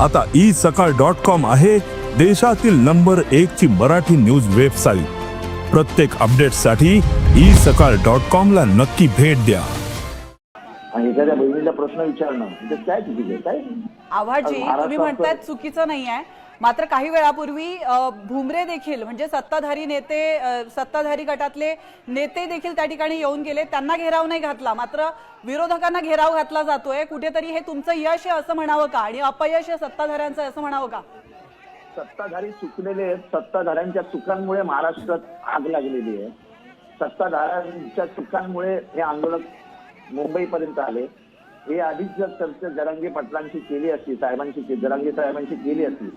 आता ई सकाळ dot com आहे देशातील नंबर एक ची मराठी न्यूज वेबसाईट. प्रत्येक अपडेटसाठी ई सकाळ डॉट कॉम ला नक्की भेट द्या. आणि एखाद्या बहिणीला प्रश्न विचारणं म्हणजे काय चुकीचं काय? महाराष्ट्रात तुम्ही म्हणतायत चुकीचं नाही आहे. मात्र काही वेळापूर्वी भुमरे देखील म्हणजे सत्ताधारी नेते सत्ताधारी गटातले नेते देखील त्या ठिकाणी येऊन गेले. त्यांना घेराव नाही घातला. मात्र विरोधकांना घेराव घातला जातोय. कुठेतरी हे तुमचं यश आहे असं म्हणावं का? आणि अपयश आहे सत्ताधाऱ्यांचं असं म्हणावं का? सत्ताधारी चुकलेले आहेत. सत्ताधाऱ्यांच्या चुकांमुळे महाराष्ट्रात आग लागलेली आहे. सत्ताधाऱ्यांच्या चुकांमुळे हे आंदोलन मुंबईपर्यंत आले. हे आधीच जर चर्चा जरांगे पाटलांशी केली असती साहेबांशी जरांगे साहेबांशी केली असती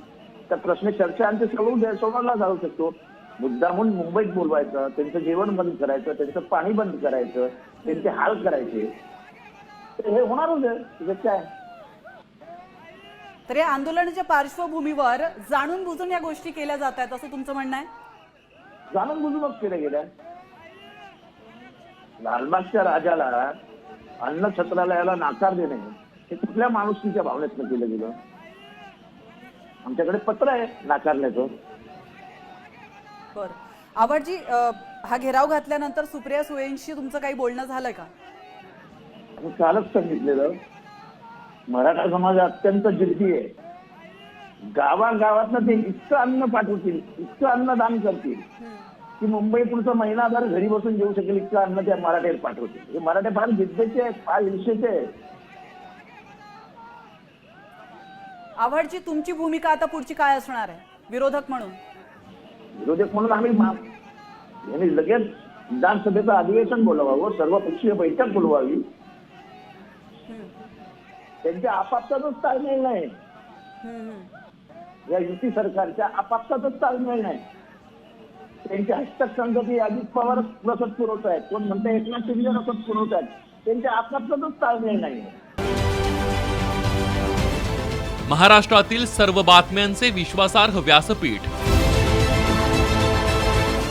तर प्रश्न चर्चा आणि ते सोडवून सोडवला जाऊ शकतो. मुद्दामून मुंबईत बोलवायचं त्यांचं जेवण बंद करायचं त्यांचं पाणी बंद करायचं त्यांचे हाल करायचे तर हे होणारच आहे काय तर या आंदोलनाच्या पार्श्वभूमीवर जाणून बुजून या गोष्टी केल्या जात आहेत असं तुमचं म्हणणं आहे? जाणून बुजूनच केलं गेलं लालबागच्या राजाला अन्न छत्रालयाला नाकार देणे हे कुठल्या माणुसकीच्या भावनेतनं केलं गेलं? आमच्याकडे पत्र आहे नाकारण्याचं. बरं. आवडजी हा घेराव घातल्यानंतर सुप्रिया सुळेंशी तुमचं काही बोलणं झालंय का? कालच सांगितलेलं. मराठा समाज अत्यंत जिद्दी आहे. गावागावातनं ते इतकं अन्न पाठवतील इतकं अन्नदान करतील. की मुंबई पुढचा महिनाभर घरी बसून जेऊ शकेल इतकं अन्न त्या मराठ्यात पाठवतील. हे मराठे फार जिद्दीचे आहेत फार हिंसेचे आहेत. आवडची तुमची भूमिका आता पुढची काय असणार आहे? विरोधक म्हणून. विरोधक म्हणून आम्ही मा- यांनी लगेच विधानसभेचं अधिवेशन बोलवावं सर्वपक्षीय बैठक बोलवावी. त्यांच्या आपापसातच ताळमेळ नाही. हम्म, हम्म. या युती सरकारच्या आपापसातच ताळमेळ नाही. त्यांच्या हस्तक संगती अजित पवार रसद पुरवत आहेत. कोण म्हणतं एकनाथ शिंदे रसद पुरवत आहेत. त्यांच्या आपापसातच ताळमेळ नाही महाराष्ट्रातील सर्व बातम्यांचे विश्वासार्ह व्यासपीठ.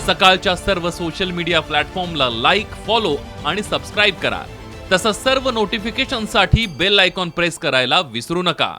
सकाळच्या सर्व सोशल मीडिया प्लॅटफॉर्मला लाईक फॉलो आणि सबस्क्राईब करा. तसंच सर्व नोटिफिकेशनसाठी बेल आयकॉन प्रेस करायला विसरू नका.